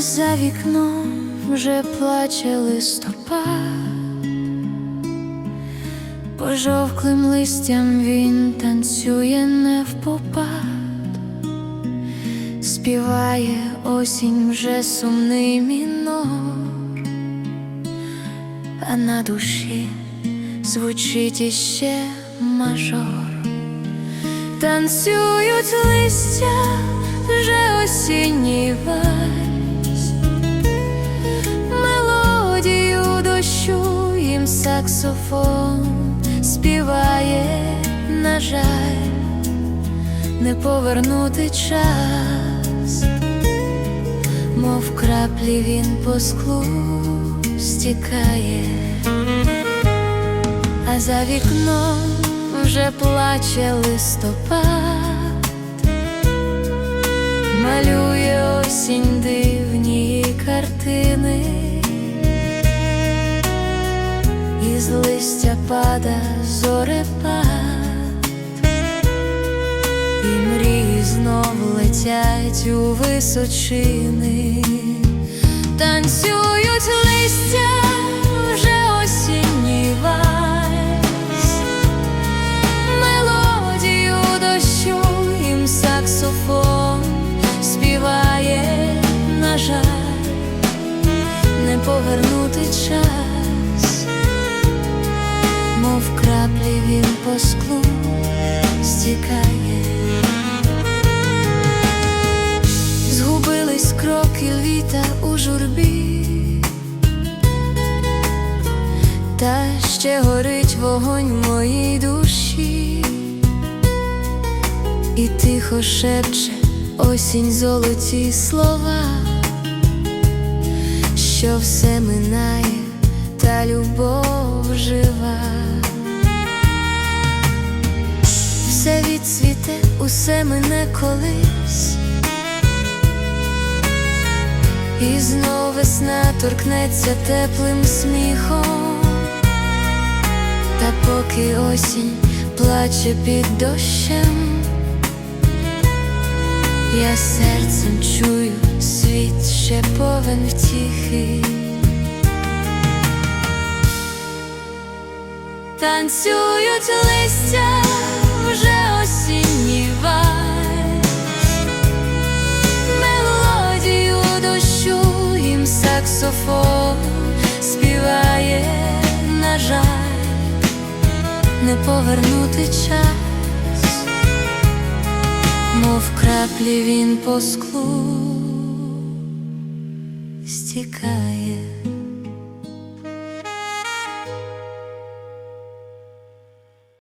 за вікном вже плаче листопад, пожовклим листям він танцює не впопад, співає осінь вже сумний мінор, а на душі звучить іще мажор. Танцюють листя вже осінній вальс саксофон співає, на жаль, не повернути час, мов краплі він по склу стікає а за вікном вже плаче листопад, із листя пада зорепад, і мрії знов летять у височини, танцюють листя по склу стікає. Згубились кроки літа у журбі, та ще горить вогонь в моїй душі, і тихо шепче осінь золоті слова, що все минає, та любов усе мине колись. І знов весна торкнеться теплим сміхом, та поки осінь плаче під дощем, я серцем чую світ ще повен втіхи. Танцюють листя саксофон співає, на жаль, не повернути час, мов краплі він по склу стікає.